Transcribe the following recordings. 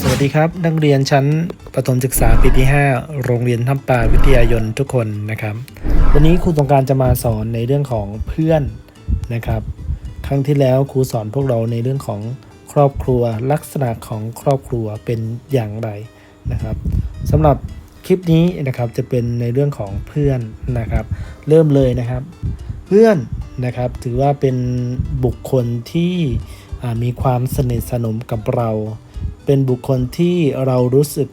สวัสดีครับนักเรียนชั้นประถมศึกษาปีที่ 5 โรงเรียนท่าป่าวิทยายนทุกคนนะครับ วันนี้ครูต้องการจะมาสอนในเรื่องของเพื่อนนะครับ ครั้งที่แล้วครูสอนพวกเราในเรื่องของครอบครัวลักษณะของครอบครัวเป็นอย่างไรนะครับสำหรับคลิปนี้นะครับจะเป็นในเรื่องของเพื่อนนะครับ เริ่มเลยนะครับ เพื่อนนะครับถือว่าเป็นบุคคลที่มีความสนิทสนมกับเรา เป็นบุคคลที่เรารู้สึก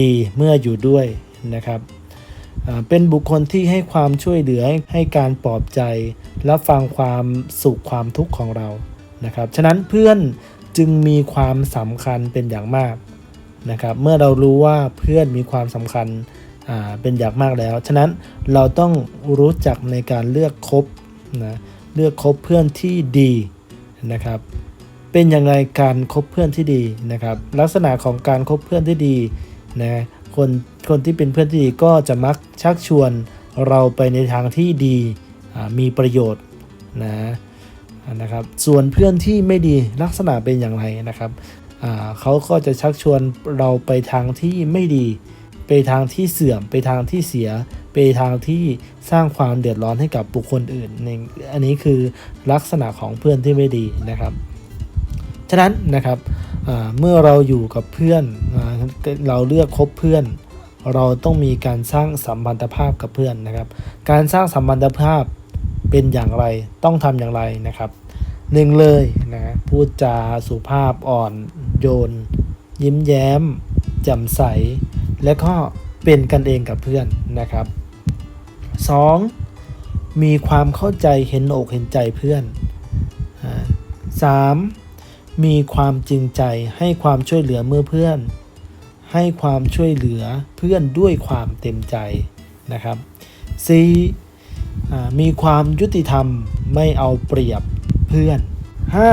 ดีเมื่ออยู่ด้วยนะครับเป็นบุคคลที่ให้ความช่วยเหลือให้การปลอบใจรับฟังความสุขความทุกข์ของเรานะครับ ฉะนั้นเพื่อนจึงมีความสำคัญเป็นอย่างมากนะครับ เมื่อเรารู้ว่าเพื่อนมีความสำคัญเป็นอย่างมากแล้ว ฉะนั้นเราต้องรู้จักในการเลือกคบนะเลือกคบเพื่อนที่ดีนะครับ เป็นอย่างไรการคบเพื่อนที่ดีนะครับ ลักษณะของการคบเพื่อนที่ดีนะคนคนที่เป็นเพื่อนที่ดีก็จะมักชักชวนเราไปในทางที่ดีมีประโยชน์นะนะครับ ส่วนเพื่อนที่ไม่ดีลักษณะเป็นอย่างไรนะครับเขาก็จะชักชวนเราไปทางที่ไม่ดี ไปทางที่เสื่อม ไปทางที่เสีย ไปทางที่สร้างความเดือดร้อนให้กับบุคคลอื่น อันนี้คือลักษณะของเพื่อนที่ไม่ดีนะครับ ฉะนั้นนะครับเมื่อเราอยู่กับเพื่อนเราเลือกคบเพื่อน เราต้องมีการสร้างสัมพันธภาพกับเพื่อนนะครับ การสร้างสัมพันธภาพเป็นอย่างไรต้องทำอย่างไรนะครับหนึ่งเลยนะพูดจาสุภาพอ่อนโยน ยิ้มแย้มแจ่มใส และก็เป็นกันเองกับเพื่อนนะครับ 2. มีความเข้าใจเห็นอกเห็นใจเพื่อนอ่าสา มีความจริงใจให้ความช่วยเหลือเมื่อเพื่อน ให้ความช่วยเหลือเพื่อนด้วยความเต็มใจนะครับ 4. อ่มีความยุติธรรมไม่เอาเปรียบเพื่อน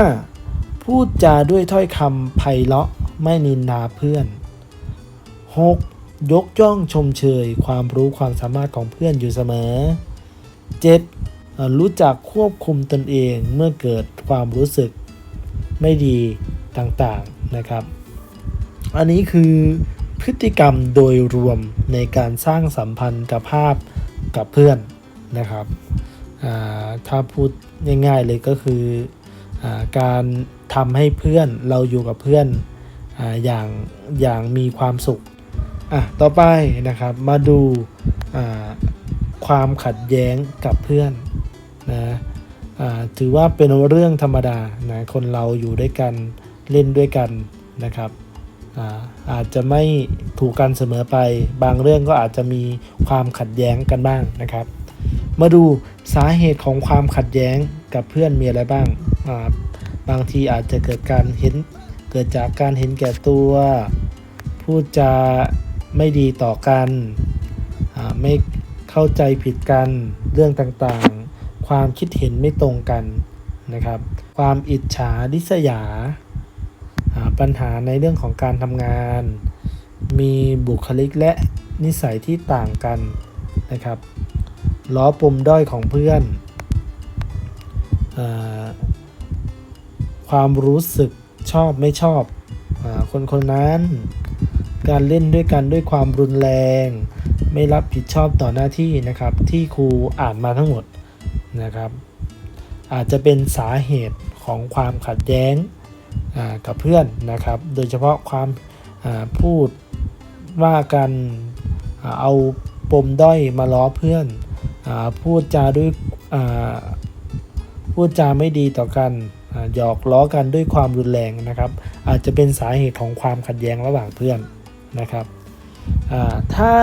5. พูดจาด้วยถ้อยคำไพเราะไม่นินทาเพื่อน 6. ยกย่องชมเชยความรู้ความสามารถของเพื่อนอยู่เสมอ 7. เอ่อรู้จักควบคุมตนเองเมื่อเกิดความรู้สึก ไม่ดีต่างๆนะครับ อันนี้คือพฤติกรรมโดยรวมในการสร้างสัมพันธภาพกับเพื่อนนะครับอ่าถ้าพูดง่ายๆเลยก็คืออาการทำให้เพื่อนเราอยู่กับเพื่อนอาอย่างอย่างมีความสุขอะต่อไปนะครับมาดูอ่าความขัดแย้งกับเพื่อนนะ ถือว่าเป็นเรื่องธรรมดานะคนเราอยู่ด้วยกันเล่นด้วยกันนะครับอาอาจจะไม่ถูกกันเสมอไป บางเรื่องก็อาจจะมีความขัดแย้งกันบ้างนะครับ มาดูสาเหตุของความขัดแย้งกับเพื่อนมีอะไรบ้างาบางทีอาจจะเกิดการเห็นเกิดจากการเห็นแก่ตัวพูดจาไม่ดีต่อกันไม่เข้าใจผิดกันเรื่องต่าง ความคิดเห็นไม่ตรงกันนะครับ ความอิจฉาริษยา ปัญหาในเรื่องของการทำงาน มีบุคลิกและนิสัยที่ต่างกันนะครับล้อปมด้อยของเพื่อนอความรู้สึกชอบไม่ชอบอคนคนนั้น การเล่นด้วยกันด้วยความรุนแรง ไม่รับผิดชอบต่อหน้าที่นะครับ ที่ครูอ่านมาทั้งหมด นะครับอาจจะเป็นสาเหตุของความขัดแย้งกับเพื่อนนะครับ โดยเฉพาะความพูดว่ากันเอาปมด้อยมาล้อเพื่อนอพูดจาด้วยพูดจาไม่ดีต่อกันหยอกล้อกันด้วยความรุนแรงนะครับ อาจจะเป็นสาเหตุของความขัดแย้งระหว่างเพื่อนนะครับถ้า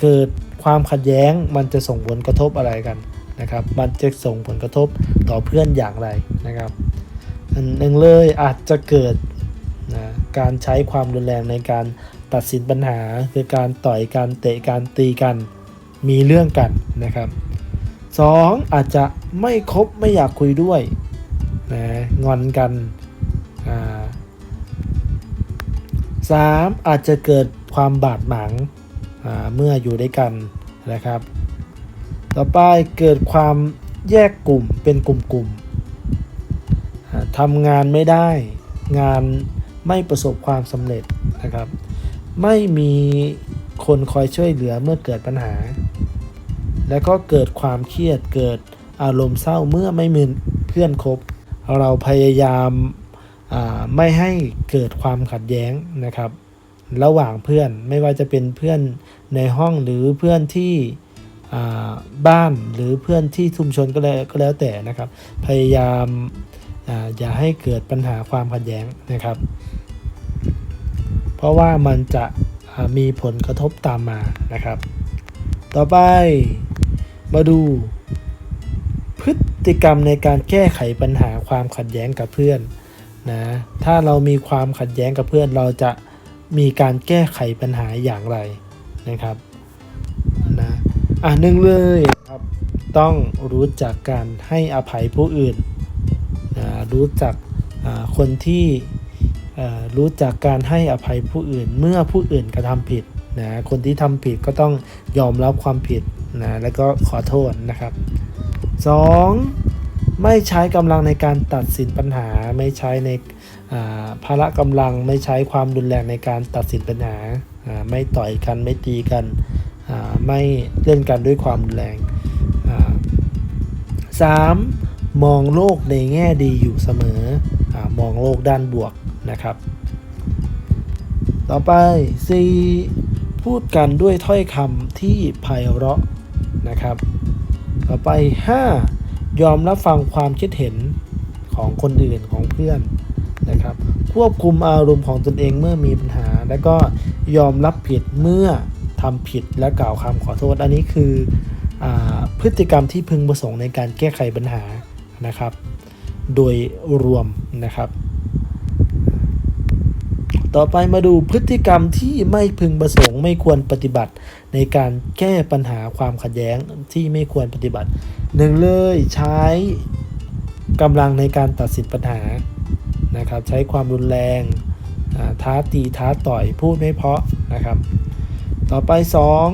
เกิดความขัดแย้งมันจะส่งผลกระทบอะไรกัน นะครับ มันจะส่งผลกระทบต่อเพื่อนอย่างไรนะครับอันหนึ่งเลยอาจจะเกิดนะการใช้ความรุนแรงในการตัดสินปัญหา คือการต่อยการเตะการตีกันมีเรื่องกันนะครับ 2. ออาจจะไม่คบไม่อยากคุยด้วยนะงอนกันอ่าสามอาจจะเกิดความบาดหมางเมื่ออยู่ด้วยกันนะครับ ต่อไปเกิดความแยกกลุ่มเป็นกลุ่มๆทำงานไม่ได้ งานไม่ประสบความสำเร็จนะครับ ไม่มีคนคอยช่วยเหลือเมื่อเกิดปัญหา แล้วก็เกิดความเครียดเกิดอารมณ์เศร้าเมื่อไม่มีเพื่อนคบ เราพยายามไม่ให้เกิดความขัดแย้งนะครับ ระหว่างเพื่อนไม่ว่าจะเป็นเพื่อนในห้องหรือเพื่อนที่ บ้านหรือเพื่อนที่ชุมชนก็แล้วก็แล้วแต่นะครับ พยายามอย่าให้เกิดปัญหาความขัดแย้งนะครับ เพราะว่ามันจะมีผลกระทบตามมานะครับ ต่อไปมาดูพฤติกรรมในการแก้ไขปัญหาความขัดแย้งกับเพื่อนนะ ถ้าเรามีความขัดแย้งกับเพื่อนเราจะมีการแก้ไขปัญหาอย่างไรนะครับ อะหนึ่งเลยครับต้องรู้จักการให้อภัยผู้อื่น รู้จักคนที่รู้จักการให้อภัยผู้อื่น เมื่อผู้อื่นกระทำผิดนะคนที่ทำผิดก็ต้องยอมรับความผิดนะแล้วก็ขอโทษนะครับ 2. ไม่ใช้กำลังในการตัดสินปัญหา ไม่ใช้ในภาระกำลัง ไม่ใช้ความรุนแรงในการตัดสินปัญหา ไม่ต่อยกันไม่ตีกัน ไม่เล่นกันด้วยความรุนแรงอ่าสามมองโลกในแง่ดีอยู่เสมออมองโลกด้านบวกนะครับ ต่อไป 4. พูดกันด้วยถ้อยคำที่ไพเราะนะครับ ต่อไป 5. ยอมรับฟังความคิดเห็นของคนอื่นของเพื่อนนะครับ ควบคุมอารมณ์ของตนเองเมื่อมีปัญหา แล้วก็ยอมรับผิดเมื่อ ทำผิดและกล่าวคำขอโทษ อันนี้คืออพฤติกรรมที่พึงประสงค์ในการแก้ไขปัญหานะครับ โดยรวมนะครับ ต่อไปมาดูพฤติกรรมที่ไม่พึงประสงค์ ไม่ควรปฏิบัติในการแก้ปัญหาความขัดแย้งที่ไม่ควรปฏิบัติหนึ่งเลยใช้กำลังในการตัดสินปัญหานะครับ ใช้ความรุนแรงท้าตีท้าต่อยพูดไม่เพาะนะครับ ต่อไป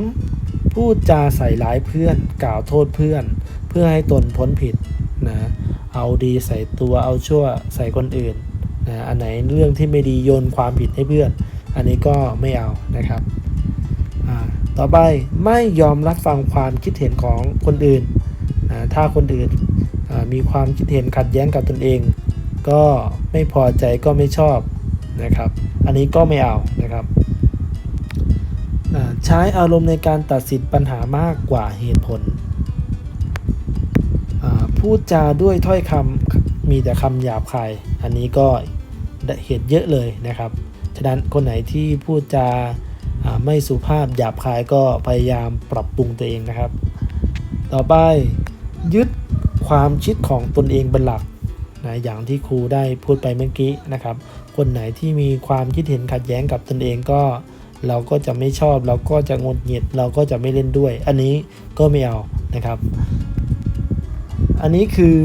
2. พูดจาใส่ร้ายเพื่อน กล่าวโทษเพื่อน เพื่อให้ตนพ้นผิดนะเอาดีใส่ตัวเอาชั่วใส่คนอื่นนะอันไหนเรื่องที่ไม่ดีโยนความผิดให้เพื่อน อันนี้ก็ไม่เอานะครับต่อไปไม่ยอมรับฟังความคิดเห็นของคนอื่นนะถ้าคนอื่นมีความคิดเห็นขัดแย้งกับตนเอง ก็ไม่พอใจก็ไม่ชอบนะครับ อันนี้ก็ไม่เอานะครับ ใช้อารมณ์ในการตัดสินปัญหามากกว่าเหตุผล พูดจาด้วยถ้อยคำมีแต่คำหยาบคาย อันนี้ก็เหตุเยอะเลยนะครับ ฉะนั้นคนไหนที่พูดจาอ่าไม่สุภาพหยาบคายก็พยายามปรับปรุงตัวเองนะครับ ต่อไปยึดความคิดของตนเองเป็นหลักนะอย่างที่ครูได้พูดไปเมื่อกี้นะครับ คนไหนที่มีความคิดเห็นขัดแย้งกับตนเองก็ เราก็จะไม่ชอบ เราก็จะงดหงิด เราก็จะไม่เล่นด้วย อันนี้ก็ไม่เอานะครับ อันนี้คือ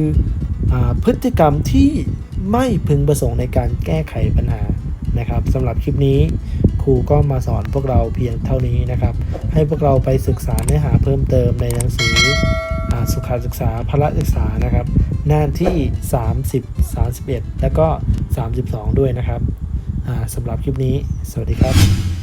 อพฤติกรรมที่ไม่พึงประสงค์ในการแก้ไขปัญหานะครับสำหรับคลิปนี้ครูก็มาสอนพวกเราเพียงเท่านี้นะครับ ให้พวกเราไปศึกษาเนื้อหาเพิ่มเติมในหนังสือสุขศึกษาพละศึกษานะครับ หน้าที่ 30 31 แล้วก็ 32 ด้วยนะครับสำหรับคลิปนี้ สวัสดีครับ